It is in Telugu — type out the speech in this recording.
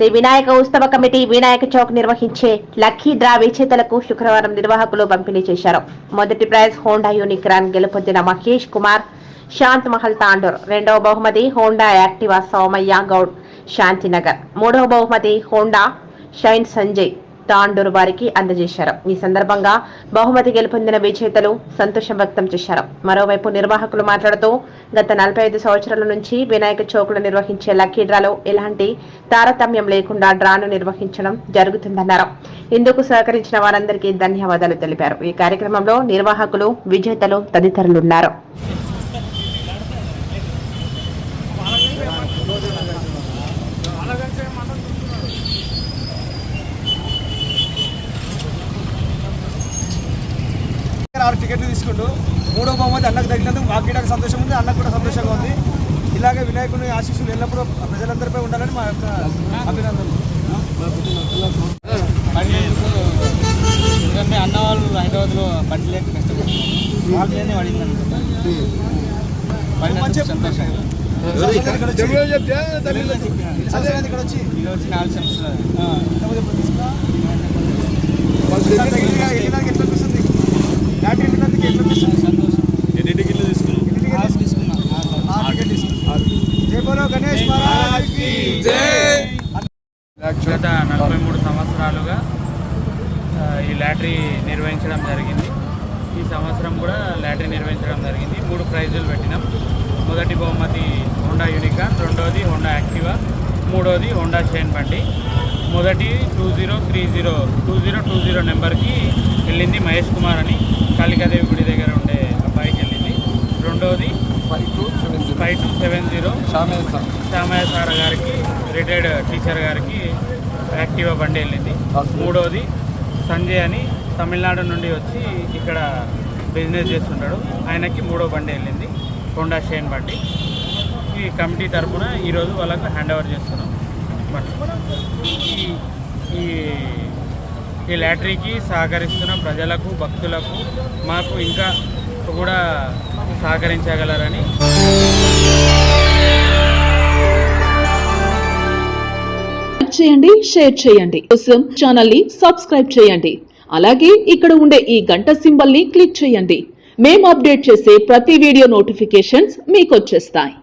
శ్రీ వినాయక ఉత్సవ కమిటీ వినాయక చౌక్ నిర్వహించే లక్కీ డ్రా విజేతలకు శుక్రవారం నిర్వాహకులు పంపిణీ చేశారు. మొదటి ప్రైజ్ హోండా యూనిక్రాన్ గెలుపొందిన మహేష్ కుమార్ శాంత్ మహల్ తాండూర్ రెండవ బహుమతి హోండా యాక్టివా సోమయ్య గౌడ్ శాంతినగర్ మూడవ బహుమతి హోండా షైన్ సంజయ్ తాండూరు వారికి అందజేశారు. ఈ సందర్భంగా బహుమతి గెలుపొందిన విజేతలు సంతోషం వ్యక్తం చేశారు. మరోవైపు నిర్వాహకులు మాట్లాడుతూ గత నలభై ఐదు సంవత్సరాల నుంచి వినాయక చౌకులు నిర్వహించే లక్కీ డ్రాలో ఎలాంటి తారతమ్యం లేకుండా డ్రాను నిర్వహించడం జరుగుతుందన్నారు. ఇందుకు సహకరించిన వారందరికీ ధన్యవాదాలు తెలిపారు. ఈ కార్యక్రమంలో నిర్వాహకులు విజేతలు తదితరులున్నారు. ఆరు టికెట్లు తీసుకుంటూ. మూడో బహుమతి అన్నకు తగిలినందుకు మాకు గిటకు సంతోషం ఉంది అన్నకు కూడా సంతోషంగా ఉంది. ఇలాగే వినాయకుని ఆశీస్సులు ఎల్లప్పుడూ ప్రజలందరిపై ఉండాలని మా యొక్క అభినందనలు. ఎందుకంటే అన్న వాళ్ళు హైదరాబాద్లో బండి లేక కష్టపడుతున్నారు పడింది సంతోషం ఇక్కడ? వచ్చి- ఇక్కడ నాలుగు సంవత్సరాలు ఎట్లా గత నలభై మూడు సంవత్సరాలుగా ఈ లాటరీ నిర్వహించడం జరిగింది. ఈ సంవత్సరం కూడా లాటరీ నిర్వహించడం జరిగింది. మూడు ప్రైజులు పెట్టినాం. మొదటి బహుమతి హోండా యూనికాన్ రెండోది హోండా యాక్టివా మూడోది హోండా షైన్ బండి. మొదటి two zero three zero two zero two zero నెంబర్కి వెళ్ళింది మహేష్ కుమార్ అని. కాళికాదేవి గుడి దగ్గర ఉండే అబ్బాయికి వెళ్ళింది. రెండోది five two seven zero Shyamaiah sir గారికి రిటైర్డ్ టీచర్ గారికి యాక్టివా బండి వెళ్ళింది. మూడోది సంజయ్ అని తమిళనాడు నుండి వచ్చి ఇక్కడ బిజినెస్ చేస్తుంటాడు. ఆయనకి మూడో బండి వెళ్ళింది హోండా షైన్ బండి. ఈ కమిటీ తరఫున ఈరోజు వాళ్ళకు హ్యాండ్ ఓవర్ చేస్తున్నాం. బండి ఈ లాటరీకి సహకరిస్తున్న ప్రజలకు భక్తులకు మాకు ఇంకా కూడా సహకరించగలరని. చేయండి షేర్ చేయండి. కోసం ఛానల్ని సబ్స్క్రైబ్ చేయండి. అలాగే ఇక్కడ ఉండే ఈ గంట సింబల్ని క్లిక్ చేయండి. మేము అప్డేట్ చేసే ప్రతి వీడియో నోటిఫికేషన్స్ మీకు వచ్చేస్తాయి.